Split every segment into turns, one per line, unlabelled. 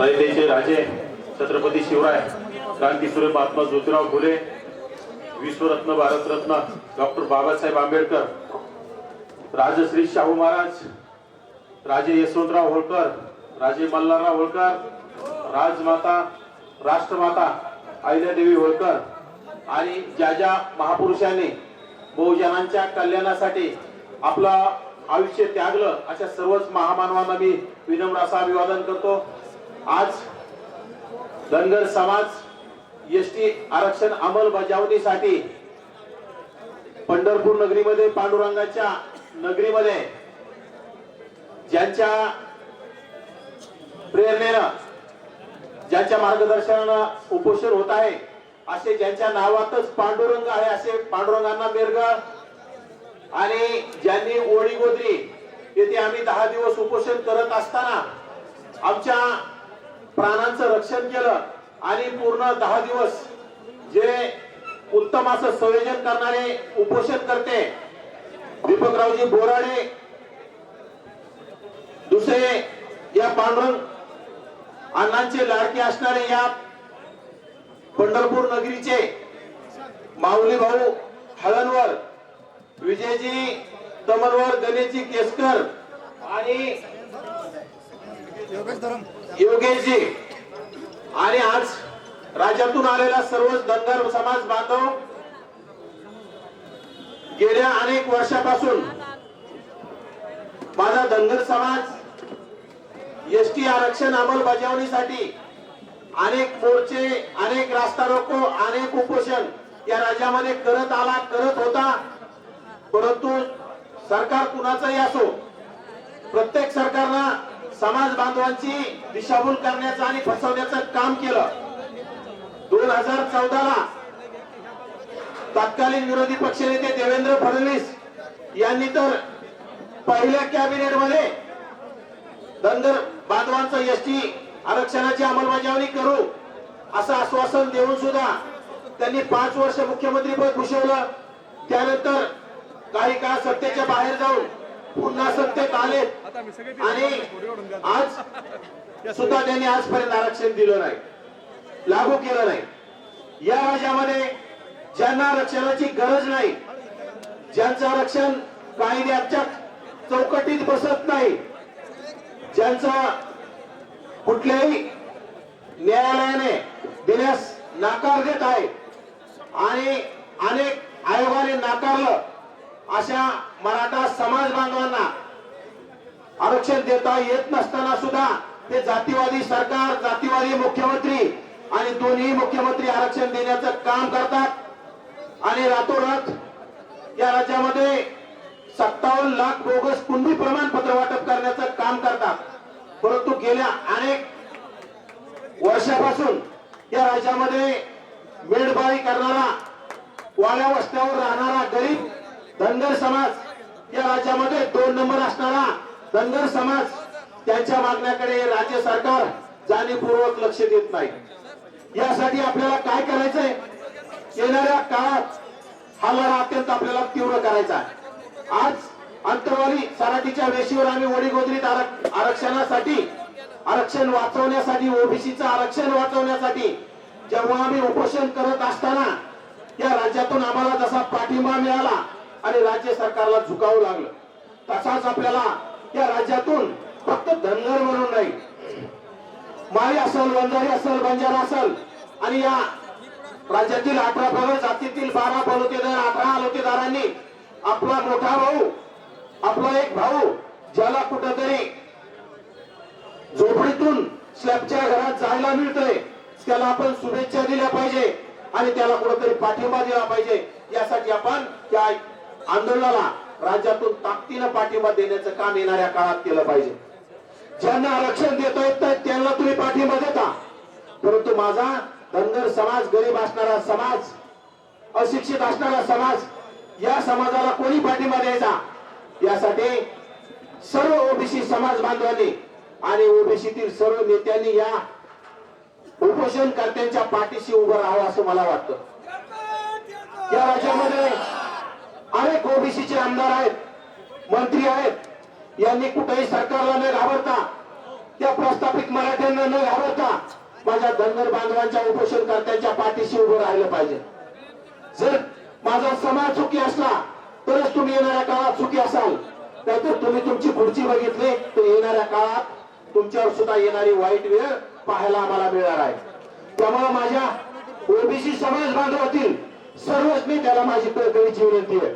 अयोध्येचे राजे छत्रपती शिवराय क्रांतीसूर्य महात्मा ज्योतिराव फुले विश्वरत्न भारतरत्न डॉक्टर बाबासाहेब आंबेडकर राजश्री शाहू महाराज राजे यशवंतराव होळकर राजे मल्हारराव होळकर राजमाता राष्ट्रमाता अहिल्यादेवी होळकर आणि ज्या ज्या महापुरुषांनी बहुजनांच्या कल्याणासाठी आपलं आयुष्य त्यागलं अशा सर्वच महामानवांना मी विनम्र असं अभिवादन करतो. आज धनगर समाज एस टी आरक्षण अंमलबजावणीसाठी पंढरपूर नगरीमध्ये पांडुरंगाच्या नगरीमध्ये ज्यांच्या प्रेरणेनं ज्यांच्या मार्गदर्शनानं उपोषण होत आहे असे ज्यांच्या नावातच पांडुरंग आहे असे पांडुरंगांना मिरग आणि ज्यांनी ओळी गोदरी येथे आम्ही दहा दिवस उपोषण करत असताना आमच्या प्राणांचं रक्षण केलं आणि पूर्ण दहा दिवस जे उत्तम असं संयोजन करणारे उपोषण करते दीपकरावजी बोराडे दुसरे या पांडुरंग अण्णांचे लाडके असणारे या पंढरपूर नगरीचे माऊली भाऊ हळणवर विजयजी तमनवर गणेशजी केसकर आणि योगेशजी आणि आज राज्यातून आलेला सर्वच धनगर समाज बांधव गेल्या अनेक वर्षापासून माझा धनगर समाज एस टी आरक्षण अंमलबजावणीसाठी अनेक मोर्चे अनेक रास्ता रोको अनेक उपोषण या राज्यामध्ये करत आला करत होता. परंतु सरकार कुणाचंही असो प्रत्येक सरकारनं समाज बांधवांची दिशाभूल करण्याचं आणि फसवण्याचं काम केलं. दोन हजार चौदाला तत्कालीन विरोधी पक्षनेते देवेंद्र फडणवीस यांनी तर पहिल्या कॅबिनेटमध्ये धनगर बांधवांचं एस टी आरक्षणाची अंमलबजावणी करू असं आश्वासन देऊन सुद्धा त्यांनी पाच वर्ष मुख्यमंत्री पद भूषवलं. त्यानंतर काही काळ सत्तेच्या बाहेर जाऊन पुन्हा सत्तेत आले. आणि आज सुद्धा त्यांनी आजपर्यंत आरक्षण दिलं नाही. लागू केलं नाही. या राज्यामध्ये ज्यांना आरक्षणाची गरज नाही ज्यांचं आरक्षण कायद्याच्या चौकटीत बसत नाही ज्यांचं कुठल्याही न्यायालयाने देण्यास नाकार देत आहे आणि अनेक आयोगाने नाकारलं अशा मराठा समाज बांधवांना आरक्षण देता येत नसताना सुद्धा ते जातीवादी सरकार जातीवादी मुख्यमंत्री आणि दोन्ही मुख्यमंत्री आरक्षण देण्याचं काम करतात. आणि रातोरात या राज्यामध्ये सत्तावन्न लाख बोगस कुंडी प्रमाणपत्र वाटप करण्याचं काम करतात. परंतु गेल्या अनेक वर्षापासून या राज्यामध्ये मेडबाई करणारा वाड्या वस्त्यावर राहणारा गरीब धनगर समाज या राज्यामध्ये दोन नंबर असणारा धनगर समाज त्यांच्या मागण्याकडे राज्य सरकार जाणीवपूर्वक लक्ष देत नाही. यासाठी आपल्याला काय करायचंय? येणाऱ्या काळात हा लढा अत्यंत आपल्याला तीव्र करायचा आज अंतरवाली सराटीच्या वेशीवर आम्ही वडीगोदरीत आरक्षणासाठी आरक्षण वाचवण्यासाठी ओबीसीचं आरक्षण वाचवण्यासाठी जेव्हा आम्ही उपोषण करत असताना या राज्यातून आम्हाला जसा पाठिंबा मिळाला आणि राज्य सरकारला झुकावं लागलं. तसाच आपल्याला या राज्यातून फक्त धनगर म्हणून नाही माळी असल वंजारी असल बंजारा असल आणि या राज्यातील अठरा पगड जातीतील बारा बलुतेदार अठरा अलुतेदारांनी आपला मोठा भाऊ आपला एक भाऊ ज्याला कुठंतरी झोपडीतून स्लॅबच्या घरात जायला मिळतंय त्याला आपण शुभेच्छा दिल्या पाहिजे आणि त्याला कुठेतरी पाठिंबा दिला पाहिजे. यासाठी आपण त्या आंदोलनाला राज्यातून ताकदीनं पाठिंबा देण्याचं काम येणाऱ्या काळात केलं पाहिजे. ज्यांना आरक्षण देता येत नाही त्यांना तुम्ही पाठिंबा देता. परंतु माझा धनगर समाज गरीब असणारा समाज अशिक्षित असणारा समाज या समाजाला कोणी पाठिंबा द्यायचा? यासाठी सर्व ओबीसी समाज बांधवांनी आणि ओबीसीतील सर्व नेत्यांनी या उपोषणकर्त्यांच्या पाठीशी उभं राहावं असं मला वाटतं. या राज्यामध्ये अनेक ओबीसीचे आमदार आहेत मंत्री आहेत. यांनी कुठेही सरकारला न घाबरता त्या प्रस्थापित मराठ्यांना न घाबरता माझ्या धनगर बांधवांच्या उपोषणकर्त्यांच्या पाठीशी उभं राहिलं पाहिजे. जर माझा समाज चुकी असला तरच तुम्ही येणाऱ्या काळात चुकी असाल. नाहीतर तुम्ही तुमची खुर्ची बघितली तर येणाऱ्या काळात तुमच्यावर सुद्धा येणारी वाईट वेळ पाहायला आम्हाला मिळणार आहे. त्यामुळे माझ्या ओबीसी समाज बांधवातील सर्वच मी त्याला माझी कळकळीची विनंती आहे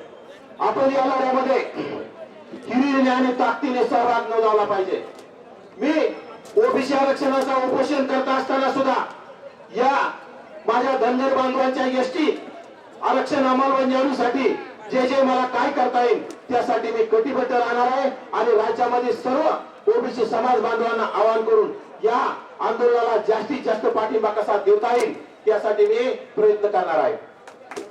आपण या लढ्यामध्ये हिरीने आणि ताकदीने सहभाग नोंदवला पाहिजे. मी ओबीसी आरक्षणाचा उपोषण करत असताना सुद्धा या माझ्या धनगर बांधवांच्या एसटी आरक्षण अंमलबजावणीसाठी जे जे मला काय करता येईल त्यासाठी मी कटिबद्ध राहणार आहे आणि राज्यामध्ये सर्व ओबीसी समाज बांधवांना आवाहन करून या आंदोलनाला जास्तीत जास्त पाठिंबा कसा देता येईल त्यासाठी मी प्रयत्न करणार आहे.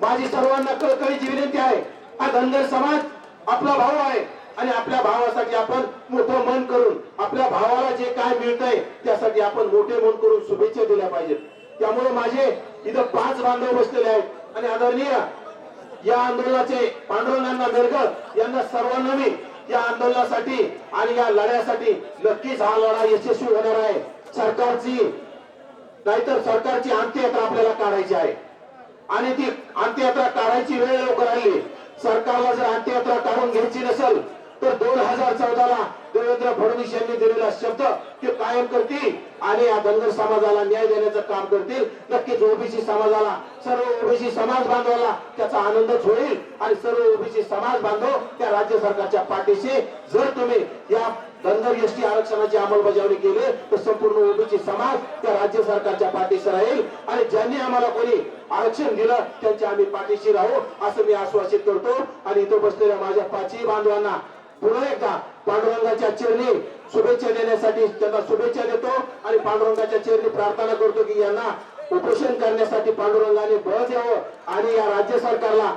माझी सर्वांना कळकळीची विनंती आहे. हा धनगर समाज आपला भाऊ आहे आणि आपल्या भावासाठी आपण मोठं मन करून आपल्या भावाला जे काय मिळतंय त्यासाठी आपण मोठे मन करून शुभेच्छा दिल्या पाहिजेत. त्यामुळे माझे इथं पाच बांधव बसलेले आहेत. आणि आदरणीय या आंदोलनाचे पांडुरंगांना नरगत यांना सर्वांना मी या आंदोलनासाठी आणि या लढ्यासाठी नक्कीच हा लढा यशस्वी होणार आहे. सरकारची नाहीतर सरकारची अंत्ययात्रा आपल्याला काढायची आहे. आणि ती अंत्ययात्रा काढायची वेळ लवकर आली. सरकारला जर अंत्ययात्रा काढून घ्यायची नसेल तर दोन हजार चौदाला देवेंद्र फडणवीस यांनी दिलेला शब्द ते कायम करतील आणि या धनगर समाजाला न्याय देण्याचं काम करतील. नक्कीच ओबीसी समाजाला सर्व ओबीसी समाज बांधवाला त्याचा आनंदच होईल. आणि सर्व ओबीसी समाज बांधव त्या राज्य सरकारच्या पाठीशी जर तुम्ही या धनगर एसटी आरक्षणाची अंमलबजावणी केली. तर संपूर्ण ओबीसी समाज त्या राज्य सरकारच्या पाठीशी राहील. आणि ज्यांनी आम्हाला कोणी आरक्षण दिलं त्यांच्या आम्ही पाठीशी राहू असं मी आश्वासित करतो. आणि इथं बसलेल्या माझ्या पाचही बांधवांना पुन्हा एकदा पांडुरंगाच्या चरणी शुभेच्छा देण्यासाठी त्यांना शुभेच्छा देतो. आणि पांडुरंगाच्या चरणी प्रार्थना करतो की यांना उपोषण करण्यासाठी पांडुरंगाने बळ द्यावं. आणि या राज्य सरकारला